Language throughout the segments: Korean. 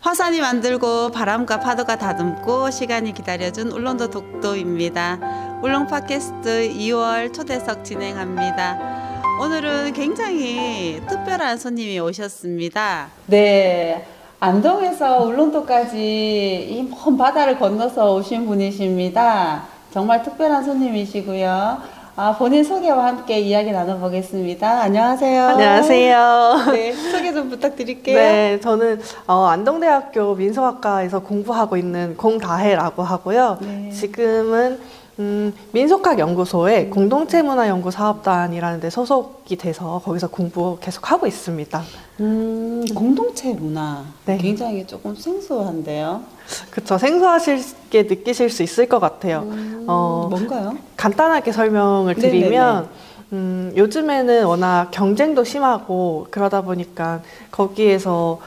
화산이 만들고 바람과 파도가 다듬고 시간이 기다려준 울릉도 독도입니다. 울릉 팟캐스트 2월 초대석 진행합니다. 오늘은 굉장히 특별한 손님이 오셨습니다. 네. 안동에서 울릉도까지 이 먼 바다를 건너서 오신 분이십니다. 정말 특별한 손님이시고요. 아, 본인 소개와 함께 이야기 나눠보겠습니다. 안녕하세요. 안녕하세요. 네, 소개 좀 부탁드릴게요. 네, 저는 어, 안동대학교 민속학과에서 공부하고 있는 공다혜라고 하고요. 네. 지금은 음, 민속학 연구소의 공동체 문화 연구 사업단이라는 데 소속이 돼서 거기서 공부 계속 하고 있습니다. 음, 공동체 문화. 네. 굉장히 조금 생소한데요. 그쵸, 생소하실게 느끼실 수 있을 것 같아요. 음, 어, 뭔가요? 간단하게 설명을 네네네. 드리면 음, 요즘에는 워낙 경쟁도 심하고 그러다 보니까 거기에서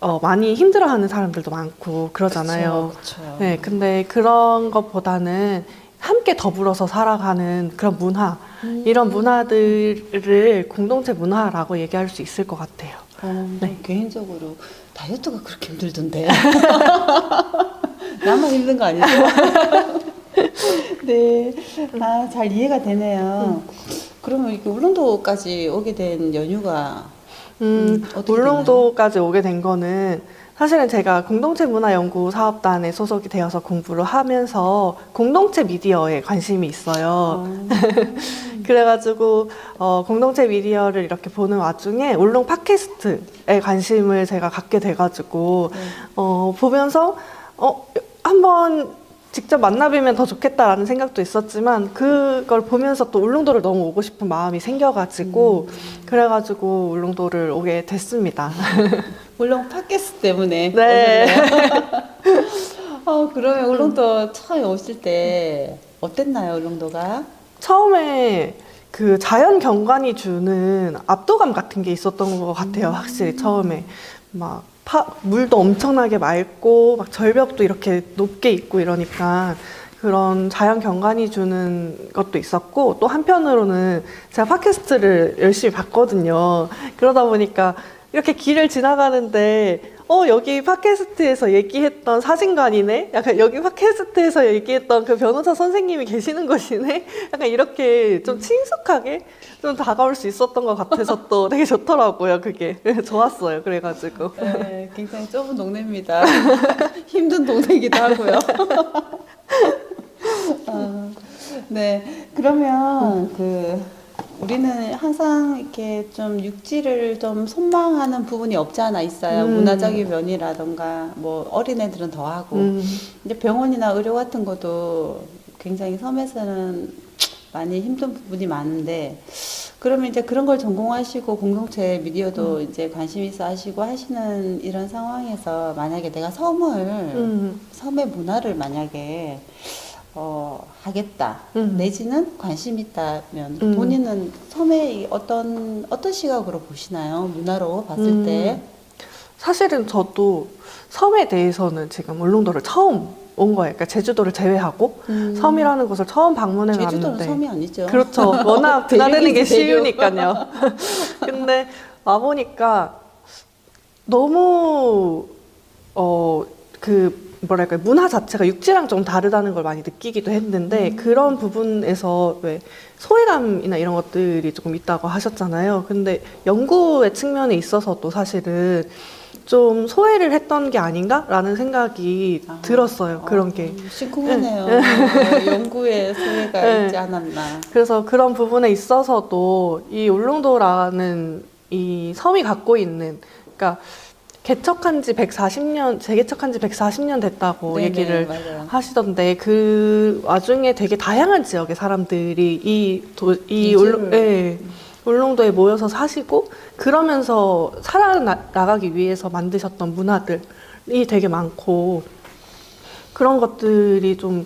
어, 많이 힘들어하는 사람들도 많고 그러잖아요. 그렇죠. 네, 근데 그런 것보다는 함께 더불어서 살아가는 그런 문화, 음. 이런 문화들을 공동체 문화라고 얘기할 수 있을 것 같아요. 어, 네. 개인적으로 다이어트가 그렇게 힘들던데. 나만 힘든 거 아니죠? 네. 아, 잘 이해가 되네요. 그러면 이렇게 울릉도까지 오게 된 연유가 음, 음, 어떻게 울릉도까지 오게 된 거는 사실은 제가 공동체 문화연구 사업단에 소속이 되어서 공부를 하면서 공동체 미디어에 관심이 있어요. 어, 그래가지고 어, 공동체 미디어를 이렇게 보는 와중에 울릉 팟캐스트에 관심을 제가 갖게 돼가지고 네. 어, 보면서 어, 한번 직접 만나뵈면 더 좋겠다라는 생각도 있었지만 그걸 보면서 또 울릉도를 너무 오고 싶은 마음이 생겨가지고 그래가지고 울릉도를 오게 됐습니다. 울릉 팟캐스트 때문에 네. 어, 그러면 울릉도 처음에 오실 때 어땠나요, 울릉도가? 처음에 그 자연 경관이 주는 압도감 같은 게 있었던 것 같아요. 확실히 처음에 막 파, 물도 엄청나게 맑고 막 절벽도 이렇게 높게 있고 이러니까 그런 자연 경관이 주는 것도 있었고 또 한편으로는 제가 팟캐스트를 열심히 봤거든요. 그러다 보니까 이렇게 길을 지나가는데 어 여기 팟캐스트에서 얘기했던 사진관이네? 약간 여기 팟캐스트에서 얘기했던 그 변호사 선생님이 계시는 곳이네? 약간 이렇게 좀 친숙하게 좀 다가올 수 있었던 것 같아서 또 되게 좋더라고요 그게. 좋았어요 그래가지고. 네, 굉장히 좁은 동네입니다. 힘든 동네이기도 하고요. 어, 네, 그러면 그 우리는 항상 이렇게 좀 육지를 좀 선망하는 부분이 없지 않아 있어요. 음. 문화적인 면이라던가 뭐 어린애들은 더 하고 음, 이제 병원이나 의료 같은 것도 굉장히 섬에서는 많이 힘든 부분이 많은데 그러면 이제 그런 걸 전공하시고 공동체 미디어도 이제 관심 있어 하시고 하시는 이런 상황에서 만약에 내가 섬을 음, 섬의 문화를 만약에 어, 하겠다 음. 내지는 관심 있다면 음. 본인은 섬의 어떤 어떤 시각으로 보시나요 문화로 봤을 음. 때 사실은 저도 섬에 대해서는 지금 울릉도를 처음 온 거예요 그러니까 제주도를 제외하고 음. 섬이라는 곳을 처음 방문해 제주도는 왔는데 섬이 아니죠 그렇죠. 워낙 드나드는 게. 쉬우니까요. 근데 와 보니까 너무, 어, 그, 뭐랄까요. 문화 자체가 육지랑 좀 다르다는 걸 많이 느끼기도 했는데 음. 그런 부분에서 왜 소외감이나 이런 것들이 조금 있다고 하셨잖아요. 근데 연구의 측면에 있어서도 사실은 좀 소외를 했던 게 아닌가라는 생각이 아, 들었어요. 그런 어, 게. 심쿵하네요. 어, 연구에 소외가 네. 있지 않았나. 그래서 그런 부분에 있어서도 이 울릉도라는 이 섬이 갖고 있는 그러니까 개척한 지 140년 재개척한 지 140년 됐다고 네네, 얘기를 맞아요. 하시던데 그 와중에 되게 다양한 지역의 사람들이 이, 도, 이. 울릉, 예, 울릉도에 모여서 사시고 그러면서 살아나가기 위해서 만드셨던 문화들이 되게 많고 그런 것들이 좀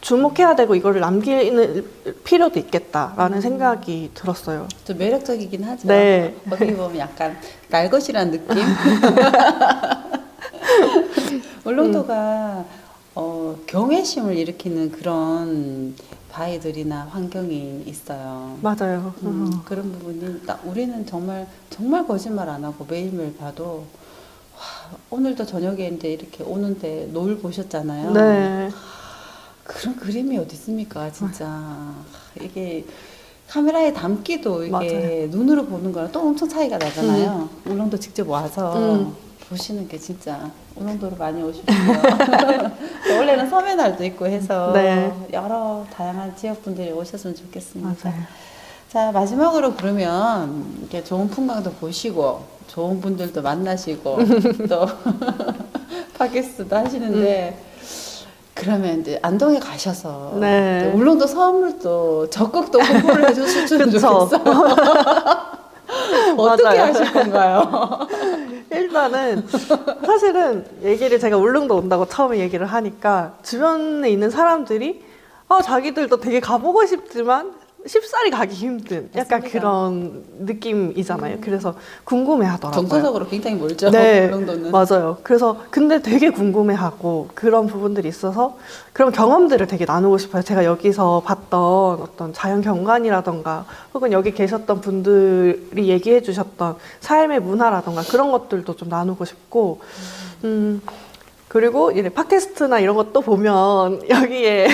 주목해야 되고 이거를 남기는 필요도 있겠다라는 생각이 들었어요. 좀 매력적이긴 하죠. 네. 어떻게 보면 약간 날 것이란 느낌? 울릉도가 어, 경외심을 일으키는 그런 바위들이나 환경이 있어요. 맞아요. 음, 어. 그런 부분이 나- 우리는 정말 정말 거짓말 안 하고 매일매일 봐도 오늘도 저녁에 이제 이렇게 오는데 노을 보셨잖아요. 네. 그런 그림이 어디 있습니까, 진짜. 이게 카메라에 담기도 이게 맞아요. 눈으로 보는 거랑 또 엄청 차이가 나잖아요. 울릉도 직접 와서 음. 보시는 게 진짜 울릉도로 많이 오십시오. 원래는 섬의 날도 있고 해서 네. 여러 다양한 지역 분들이 오셨으면 좋겠습니다. 맞아요. 자 마지막으로 그러면 이렇게 좋은 풍광도 보시고 좋은 분들도 만나시고 또 팟캐스트도 하시는데 그러면 이제 안동에 가셔서 네. 울릉도 선물도 적극 또 홍보를 해주셨으면. 좋겠어. 어떻게 맞아요. 하실 건가요? 일단은 사실은 얘기를 제가 울릉도 온다고 처음에 얘기를 하니까 주변에 있는 사람들이 아 자기들도 되게 가보고 싶지만 쉽사리 가기 힘든 약간 맞습니다. 그런 느낌이잖아요. 그래서 궁금해하더라고요. 정서적으로 굉장히 멀죠. 네, 울릉도는. 맞아요. 그래서 근데 되게 궁금해하고 그런 부분들이 있어서 그런 경험들을 되게 나누고 싶어요. 제가 여기서 봤던 어떤 자연 경관이라던가 혹은 여기 계셨던 분들이 얘기해 주셨던 삶의 문화라던가 그런 것들도 좀 나누고 싶고 음 그리고 이제 팟캐스트나 이런 것도 보면 여기에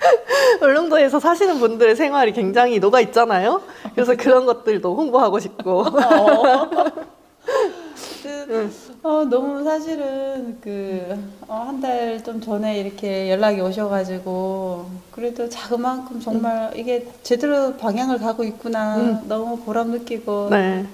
울릉도에서 사시는 분들의 생활이 굉장히 녹아 있잖아요. 그래서 그런 것들도 홍보하고 싶고. 그, 어, 너무 사실은 그, 어, 한달 좀 전에 이렇게 연락이 오셔가지고, 그래도 자그만큼 정말 이게 제대로 방향을 가고 있구나. 음. 너무 보람 느끼고, 네.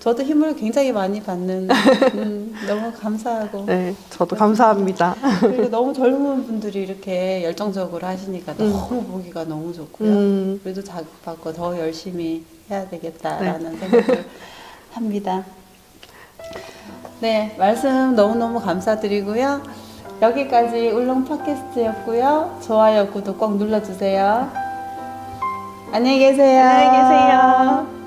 저도 힘을 굉장히 많이 받는, 음, 너무 감사하고. 네, 저도 감사합니다. 그리고 너무 젊은 분들이 이렇게 열정적으로 하시니까 너무 보기가 너무 좋고요. 음, 그래도 자극받고 더 열심히 해야 되겠다라는 생각을 합니다. 네, 말씀 너무너무 감사드리고요. 여기까지 울릉 팟캐스트였고요. 좋아요, 구독 꼭 눌러주세요. 안녕히 계세요. 안녕히 계세요.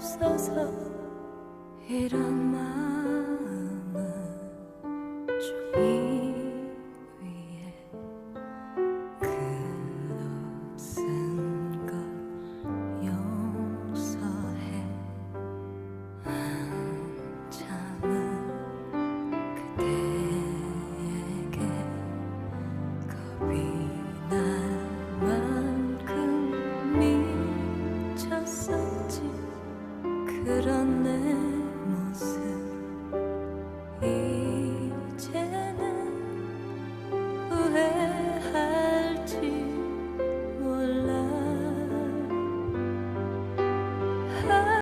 So so, who it on my 그렇네.